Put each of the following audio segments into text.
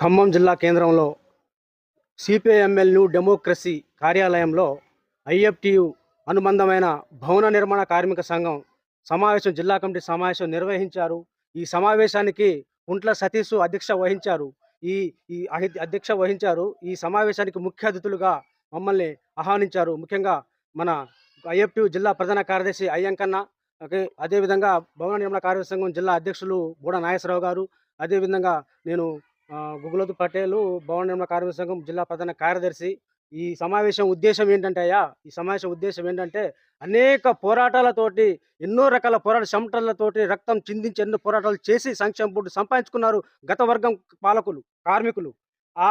ఖమ్మం జిల్లా కేంద్రంలో CPIML new democracy కార్యాలయంలో ఐఎఫ్టియు అనుబంధమైన భవన నిర్మాణ కార్మిక సంఘం సమావేశం జిల్లా కమిటీ సమావేశం నిర్వహించారు. ఈ సమావేశానికి కుంట్ల సతీష్ అధ్యక్ష వహించారు. ఈ ఈ అహి- అధ్యక్ష వహించారు. ఈ సమావేశానికి ముఖ్య అతిథులుగా మమ్మల్ని ఆహ్వానించారు. ముఖ్యంగా మన ఐఎఫ్టియు జిల్లా ప్రధాన కార్యదర్శి అయ్యంకన్న ఓకే అదేవిధంగా భవన నిర్మాణ కార్యసంఘం సంఘం జిల్లా అధ్యక్షులు బూడ నాగేశ్వరరావు గారు అదేవిధంగా నేను గుగులతు పటేలు భవన నిర్మాణ కార్మిక సంఘం జిల్లా ప్రధాన కార్యదర్శి ఈ సమావేశం ఉద్దేశం ఏంటంటే అయ్యా ఈ సమావేశం ఉద్దేశం ఏంటంటే అనేక పోరాటాలతోటి ఎన్నో రకాల పోరాట చెమటలతోటి రక్తం చిందించి ఎన్నో పోరాటాలు చేసి సంక్షేమ బోర్డు సంపాదించుకున్నారు గత వర్గం పాలకులు కార్మికులు ఆ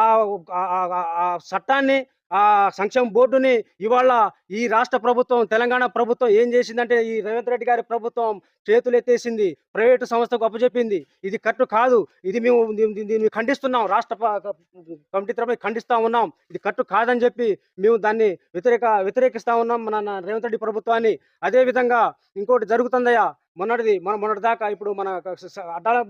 ఆ చట్టాన్ని ఆ సంక్షేమ బోర్డుని ఇవాళ ఈ రాష్ట్ర ప్రభుత్వం తెలంగాణ ప్రభుత్వం ఏం చేసిందంటే ఈ రేవంత్ రెడ్డి గారి ప్రభుత్వం చేతులెత్తేసింది ప్రైవేటు సంస్థకు అప్పచెప్పింది. ఇది కరెక్ట్ కాదు. ఇది మేము దీన్ని- ఖండిస్తున్నాం. రాష్ట్ర కమిటీ తరఫున ఖండిస్తూ ఉన్నాం. ఇది కరెక్ట్ కాదని చెప్పి మేము దాన్ని వ్యతిరేక వ్యతిరేకిస్తా ఉన్నాం మన రేవంత్ రెడ్డి ప్రభుత్వాన్ని. అదే విధంగా ఇంకోటి జరుగుతుందయ్యా. మొన్నటిది మన మొన్నటి దాకా ఇప్పుడు మన అడ్డాల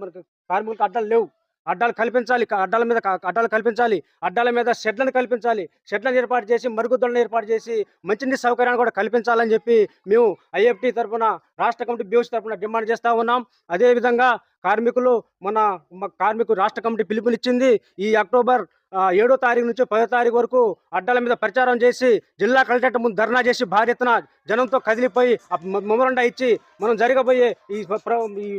కార్మికులకు అడ్డాలు లేవు. అడ్డాలు కల్పించాలి అడ్డాల మీద అడ్డాలు కల్పించాలి అడ్డాల మీద షెడ్లను కల్పించాలి షెడ్లను ఏర్పాటు చేసి మరుగుదొడ్లను ఏర్పాటు చేసి మంచినీటి సౌకర్యాన్ని కూడా కల్పించాలని చెప్పి మేము ఐఎఫ్టీ తరఫున రాష్ట్ర కమిటీ బీఓసీ తరఫున డిమాండ్ చేస్తూ ఉన్నాం. అదేవిధంగా కార్మికులు మన కార్మికులు రాష్ట్ర కమిటీ పిలుపునిచ్చింది ఈ అక్టోబర్ ఏడో తారీఖు నుంచి పదో తారీఖు వరకు అడ్డాల మీద ప్రచారం చేసి జిల్లా కలెక్టర్ ముందు ధర్నా చేసి భారీ ఎత్తున జనంతో కదిలిపోయి మొమరండా ఇచ్చి మనం జరగబోయే ఈ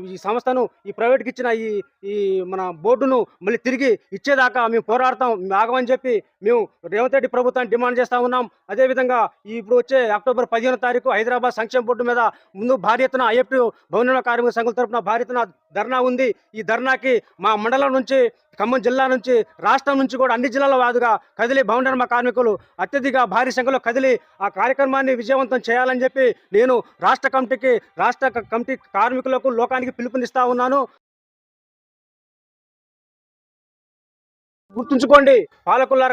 ఈ- సంస్థను ఈ ప్రైవేట్కి ఇచ్చిన ఈ ఈ మన బోర్డును మళ్ళీ తిరిగి ఇచ్చేదాకా మేము పోరాడతాం ఆగమని చెప్పి మేము రేవంత్ రెడ్డి ప్రభుత్వాన్ని డిమాండ్ చేస్తా ఉన్నాం. అదేవిధంగా ఇప్పుడు వచ్చే అక్టోబర్ పదిహేను తారీఖు హైదరాబాద్ సంక్షేమ బోర్డు మీద ముందు భారీ ఎత్తున ఐఎఫ్టీ భవన కార్మిక సంఘం తరపున భారీ ఎత్తున ధర్నా ఉంది. ఈ ధర్నాకి మా మండలం నుంచి ఖమ్మం జిల్లా నుంచి రాష్ట్రం నుంచి కూడా అన్ని జిల్లాల వాదుగా కదిలి భవన నిర్మాణ కార్మికులు అత్యధిక భారీ సంఖ్యలో కదిలి ఆ కార్యక్రమాన్ని విజయవంతం చేయాలని చెప్పి నేను రాష్ట్ర కమిటీకి రాష్ట్ర కమిటీ కార్మికులకు లోకానికి పిలుపునిస్తా ఉన్నాను. గుర్తుంచుకోండి పాలకుల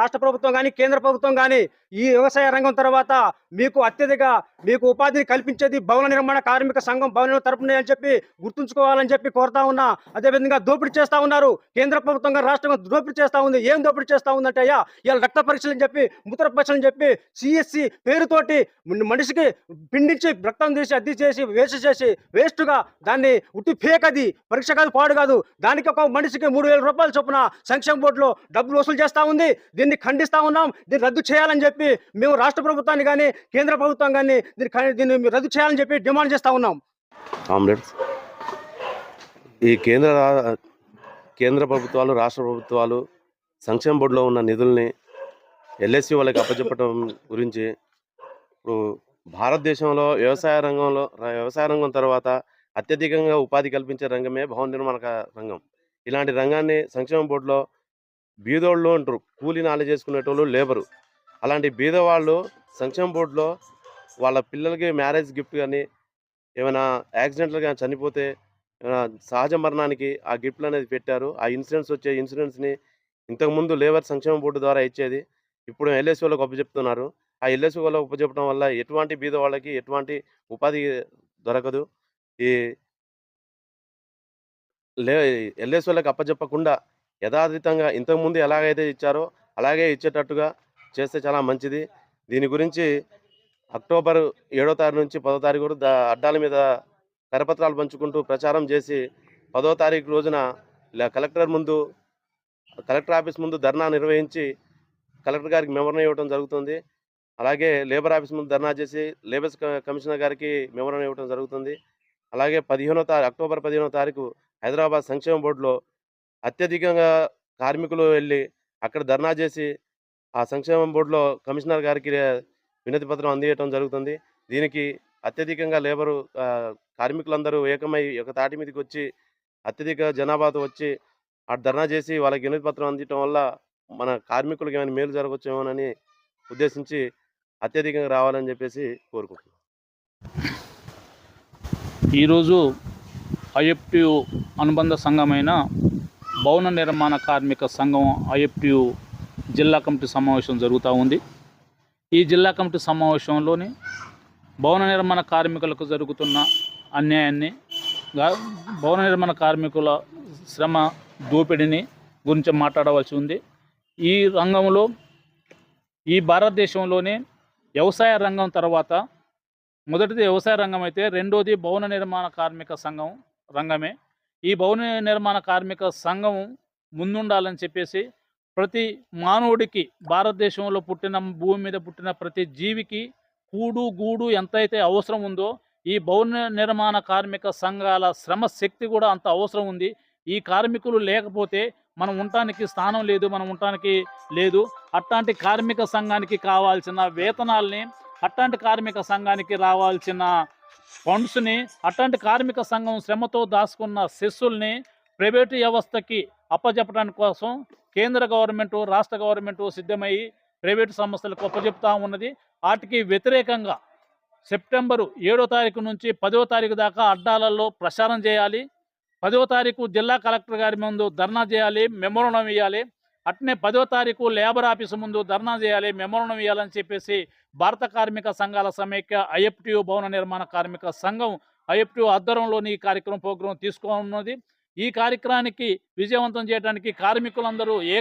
రాష్ట్ర ప్రభుత్వం కానీ కేంద్ర ప్రభుత్వం కానీ ఈ వ్యవసాయ రంగం తర్వాత మీకు అత్యధిక మీకు ఉపాధిని కల్పించేది భవన నిర్మాణ కార్మిక సంఘం భవన తరపున అని చెప్పి గుర్తుంచుకోవాలని చెప్పి కోరుతా ఉన్నా. అదేవిధంగా దోపిడీ చేస్తా ఉన్నారు. కేంద్ర ప్రభుత్వంగా రాష్ట్రంగా దోపిడీ చేస్తా ఉంది. ఏం దోపిడీ చేస్తా ఉందంటే అయ్యా ఇలా రక్త పరీక్షలు అని చెప్పి మూత్ర పరీక్షలు అని చెప్పి సిఎస్సి పేరుతోటి మనిషికి పిండించి రక్తం తీసి అద్దె చేసి వేస్ట్ చేసి వేస్ట్గా దాన్ని ఉట్టి ఫేక్ అది. పరీక్ష కాదు పాడు కాదు. దానికి ఒక మనిషికి మూడు వేల రూపాయల చొప్పున సంక్షేమ బోర్డులో డబ్బులు వసూలు చేస్తూ ఉంది. దీన్ని ఖండిస్తూ ఉన్నాం. దీన్ని రద్దు చేయాలని చెప్పి మేము రాష్ట్ర ప్రభుత్వాన్ని కానీ కేంద్ర ప్రభుత్వం కానీ దీన్ని దీన్ని రద్దు చేయాలని చెప్పి డిమాండ్ చేస్తూ ఉన్నాం. ఆమ్లెట్స్. ఈ కేంద్ర కేంద్ర ప్రభుత్వాలు రాష్ట్ర ప్రభుత్వాలు సంక్షేమ బోర్డులో ఉన్న నిధుల్ని ఎల్ఎస్సి వాళ్ళకి అప్పచెప్పడం గురించి ఇప్పుడు భారతదేశంలో వ్యవసాయ రంగంలో వ్యవసాయ రంగం తర్వాత అత్యధికంగా ఉపాధి కల్పించే రంగమే భవన నిర్మాణ రంగం. ఇలాంటి రంగాన్ని సంక్షేమ బోర్డులో బీదోళ్ళు అంటారు. కూలీ నాలెడ్జ్ చేసుకునేటోళ్ళు లేబరు. అలాంటి బీదవాళ్ళు సంక్షేమ బోర్డులో వాళ్ళ పిల్లలకి మ్యారేజ్ గిఫ్ట్ కానీ ఏమైనా యాక్సిడెంట్లు కానీ చనిపోతే ఏమైనా సహజ మరణానికి ఆ గిఫ్ట్లు అనేది పెట్టారు. ఆ ఇన్సూరెన్స్ వచ్చే ఇన్సూరెన్స్ని ఇంతకుముందు లేబర్ సంక్షేమ బోర్డు ద్వారా ఇచ్చేది. ఇప్పుడు ఎల్ఎస్సి వాళ్ళకి అప్పచెప్తున్నారు ఆ ఎల్ఎస్సి వాళ్ళకి అప్పచెప్పడం వల్ల ఎటువంటి బీద వాళ్ళకి ఎటువంటి ఉపాధి దొరకదు. ఈ లే ఎల్ఎస్ వాళ్ళకి అప్పచెప్పకుండా యథాతథితంగా ఇంతకుముందు ఎలాగైతే ఇచ్చారో అలాగే ఇచ్చేటట్టుగా చేస్తే చాలా మంచిది. దీని గురించి అక్టోబర్ ఏడో తారీఖు నుంచి పదో తారీఖు వరకు దా అడ్డాల మీద కరపత్రాలు పంచుకుంటూ ప్రచారం చేసి పదో తారీఖు రోజున ఇలా కలెక్టర్ ముందు కలెక్టర్ ఆఫీస్ ముందు ధర్నా నిర్వహించి కలెక్టర్ గారికి మెమరణ ఇవ్వడం జరుగుతుంది. అలాగే లేబర్ ఆఫీస్ ముందు ధర్నా చేసి లేబర్స్ క- కమిషనర్ గారికి మెమరణ ఇవ్వడం జరుగుతుంది. అలాగే పదిహేనో తారీఖు అక్టోబర్ పదిహేనో తారీఖు హైదరాబాద్ సంక్షేమ బోర్డులో అత్యధికంగా కార్మికులు వెళ్ళి అక్కడ ధర్నా చేసి ఆ సంక్షేమ బోర్డులో కమిషనర్ గారికి వినతి పత్రం అందియటం జరుగుతుంది. దీనికి అత్యధికంగా లేబరు కార్మికులందరూ ఏకమై ఒక తాటి మీదకి వచ్చి అత్యధిక జనాభాతో వచ్చి అటు ధర్నా చేసి వాళ్ళకి వినతి పత్రం అందించడం వల్ల మన కార్మికులకు ఏమైనా మేలు జరగవచ్చేమోనని ఉద్దేశించి అత్యధికంగా రావాలని చెప్పేసి కోరుకుంటున్నాం. ఈరోజు ఐఎఫ్టియు అనుబంధ సంఘమైన భవన నిర్మాణ కార్మిక సంఘం ఐఎఫ్టియు జిల్లా కమిటీ సమావేశం జరుగుతూ ఉంది. ఈ జిల్లా కమిటీ సమావేశంలోని భవన నిర్మాణ కార్మికులకు జరుగుతున్న అన్యాయాన్ని భవన నిర్మాణ కార్మికుల శ్రమ దోపిడిని గురించి మాట్లాడవలసి ఉంది. ఈ రంగంలో ఈ భారతదేశంలోనే వ్యవసాయ రంగం తర్వాత మొదటిది వ్యవసాయ రంగం అయితే రెండోది భవన నిర్మాణ కార్మిక సంఘం రంగమే. ఈ భవన నిర్మాణ కార్మిక సంఘం ముందుండాలని చెప్పేసి ప్రతి మానవుడికి భారతదేశంలో పుట్టిన భూమి మీద పుట్టిన ప్రతి జీవికి కూడు గూడు ఎంతైతే అవసరం ఉందో ఈ భవన నిర్మాణ కార్మిక సంఘాల శ్రమ శక్తి కూడా అంత అవసరం ఉంది. ఈ కార్మికులు లేకపోతే మనం ఉండటానికి స్థానం లేదు మనం ఉండటానికి లేదు. అట్లాంటి కార్మిక సంఘానికి కావాల్సిన వేతనాల్ని అట్లాంటి కార్మిక సంఘానికి రావాల్సిన ఫండ్స్ని అట్లాంటి కార్మిక సంఘం శ్రమతో దాచుకున్న శిస్సుల్ని ప్రైవేటు వ్యవస్థకి అప్పజెప్పడానికి కోసం కేంద్ర గవర్నమెంట్ రాష్ట్ర గవర్నమెంట్ సిద్ధమయ్యి ప్రైవేటు సంస్థలకు అప్పజెప్తా ఉన్నది. వాటికి వ్యతిరేకంగా సెప్టెంబరు ఏడో తారీఖు నుంచి పదో తారీఖు దాకా అడ్డాలలో ప్రచారం చేయాలి. పదో తారీఖు జిల్లా కలెక్టర్ గారి ముందు ధర్నా చేయాలి మెమోరణం ఇవ్వాలి అట్నే పదో తారీఖు లేబర్ ఆఫీసు ముందు ధర్నా చేయాలి మెమోరణం ఇవ్వాలని చెప్పేసి భారత కార్మిక సంఘాల సమైక్య ఐఎఫ్టియు భవన నిర్మాణ కార్మిక సంఘం ఐఎఫ్టియు ఆధ్వర్యంలోని ఈ కార్యక్రమం ప్రోగ్రాం తీసుకోనున్నది ఈ కార్యక్రమానికి విజయవంతం చేయడానికి కార్మికులందరూ ఏ